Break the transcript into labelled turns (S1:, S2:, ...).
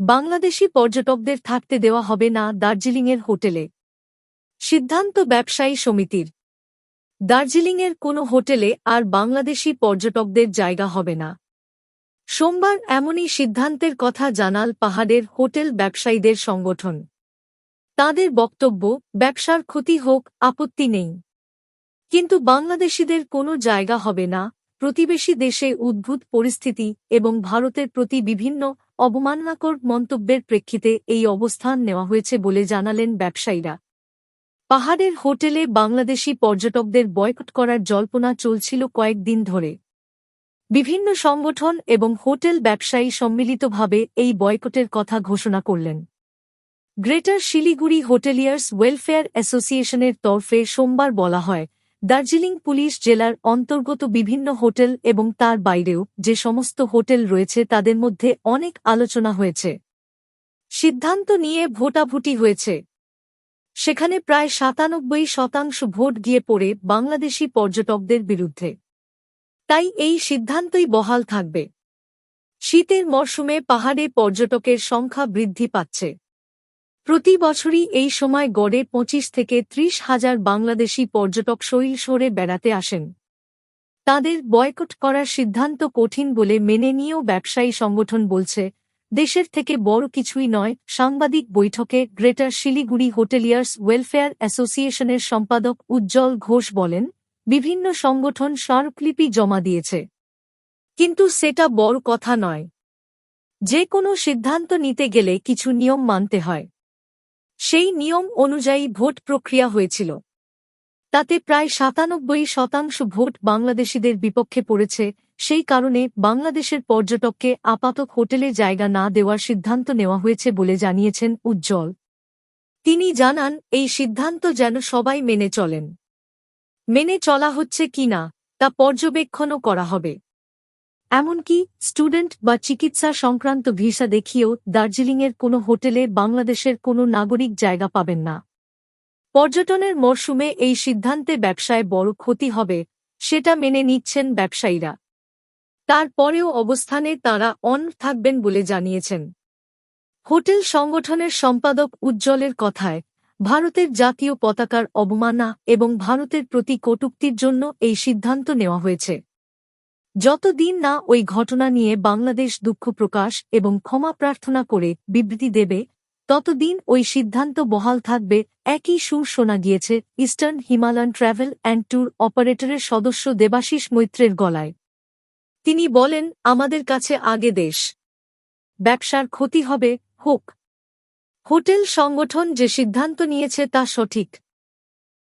S1: বাংলাদেশি পর্যটকদের থাকতে দেওয়া হবে না দার্জিলিংয়ের হোটেলে। সিদ্ধান্ত ব্যবসায়ী সমিতির। দার্জিলিংয়ের কোনো হোটেলে আর বাংলাদেশি পর্যটকদের জায়গা হবে না। সোমবার এমনই সিদ্ধান্তের কথা জানাল পাহাড়ের হোটেল ব্যবসায়ীদের সংগঠন। তাদের বক্তব্য, ব্যবসার ক্ষতি হোক, আপত্তি নেই। কিন্তু বাংলাদেশিদের কোনো জায়গা হবে না, প্রতিবেশী দেশে উদ্ভূত পরিস্থিতি এবং ভারতের প্রতি বিভিন্ন অবমাননাকর মন্তব্যের প্রেক্ষিতে এই অবস্থান নেওয়া হয়েছে বলে জানালেন ব্যবসায়ীরা। পাহাড়ের হোটেলে বাংলাদেশি পর্যটকদের বয়কট করার জল্পনা চলছিল কয়েকদিন ধরে। বিভিন্ন সংগঠন এবং হোটেল ব্যবসায়ী সম্মিলিতভাবে এই বয়কটের কথা ঘোষণা করলেন। গ্রেটার শিলিগুড়ি হোটেলিয়ার্স ওয়েলফেয়ার অ্যাসোসিয়েশনের তরফে সোমবার বলা হয় দার্জিলিং পুলিশ জেলার অন্তর্গত বিভিন্ন হোটেল এবং তার বাইরেও যে সমস্ত হোটেল রয়েছে তাদের মধ্যে অনেক আলোচনা হয়েছে। সিদ্ধান্ত নিয়ে ভোটাভুটি হয়েছে। সেখানে প্রায় সাতানব্বই শতাংশ ভোট গিয়ে পড়ে বাংলাদেশি পর্যটকদের বিরুদ্ধে। তাই এই সিদ্ধান্তই বহাল থাকবে। শীতের মরশুমে পাহাড়ে পর্যটকের সংখ্যা বৃদ্ধি পাচ্ছে। প্রতি বছরই এই সময় গড়ে পঁচিশ থেকে ত্রিশ হাজার বাংলাদেশি পর্যটক শৈলশোরে বেড়াতে আসেন। তাদের বয়কট করার সিদ্ধান্ত কঠিন বলে মেনে নিয়েও ব্যবসায়ী সংগঠন বলছে, দেশের থেকে বড় কিছুই নয়, সাংবাদিক বৈঠকে গ্রেটার শিলিগুড়ি হোটেলিয়ার্স ওয়েলফেয়ার অ্যাসোসিয়েশনের সম্পাদক উজ্জ্বল ঘোষ বলেন, বিভিন্ন সংগঠন স্মারকলিপি জমা দিয়েছে। কিন্তু সেটা বড় কথা নয়। যে কোনো সিদ্ধান্ত নিতে গেলে কিছু নিয়ম মানতে হয়। সেই নিয়ম অনুযায়ী ভোট প্রক্রিয়া হয়েছিল। তাতে প্রায় সাতানব্বই শতাংশ ভোট বাংলাদেশিদের বিপক্ষে পড়েছে, সেই কারণে বাংলাদেশের পর্যটককে আপাতত হোটেলে জায়গা না দেওয়ার সিদ্ধান্ত নেওয়া হয়েছে বলে জানিয়েছেন উজ্জ্বল। তিনি জানান, এই সিদ্ধান্ত যেন সবাই মেনে চলেন। মেনে চলা হচ্ছে কিনা তা পর্যবেক্ষণও করা হবে। এমনকি স্টুডেন্ট বা চিকিৎসা সংক্রান্ত ভিসা দেখিয়েও দার্জিলিংয়ের কোনো হোটেলে বাংলাদেশের কোনো নাগরিক জায়গা পাবেন না। পর্যটনের মরশুমে এই সিদ্ধান্তে ব্যবসায় বড় ক্ষতি হবে, সেটা মেনে নিচ্ছেন ব্যবসায়ীরা। তারপরেও অবস্থানে তাঁরা অন থাকবেন বলে জানিয়েছেন। হোটেল সংগঠনের সম্পাদক উজ্জ্বলের কথায়, ভারতের জাতীয় পতাকার অবমাননা এবং ভারতের প্রতি কটুক্তির জন্য এই সিদ্ধান্ত নেওয়া হয়েছে। যতদিন না ওই ঘটনা নিয়ে বাংলাদেশ দুঃখ প্রকাশ এবং ক্ষমা প্রার্থনা করে বিবৃতি দেবে, ততদিন ওই সিদ্ধান্ত বহাল থাকবে। একই সুর শোনা গিয়েছে eastern Himalayan travel and tour অপারেটরের সদস্য দেবাশিস মৈত্রের গলায়। তিনি বলেন, আমাদের কাছে আগে দেশ। ব্যবসার ক্ষতি হবে, হোক। হোটেল সংগঠন যে সিদ্ধান্ত নিয়েছে তা সঠিক।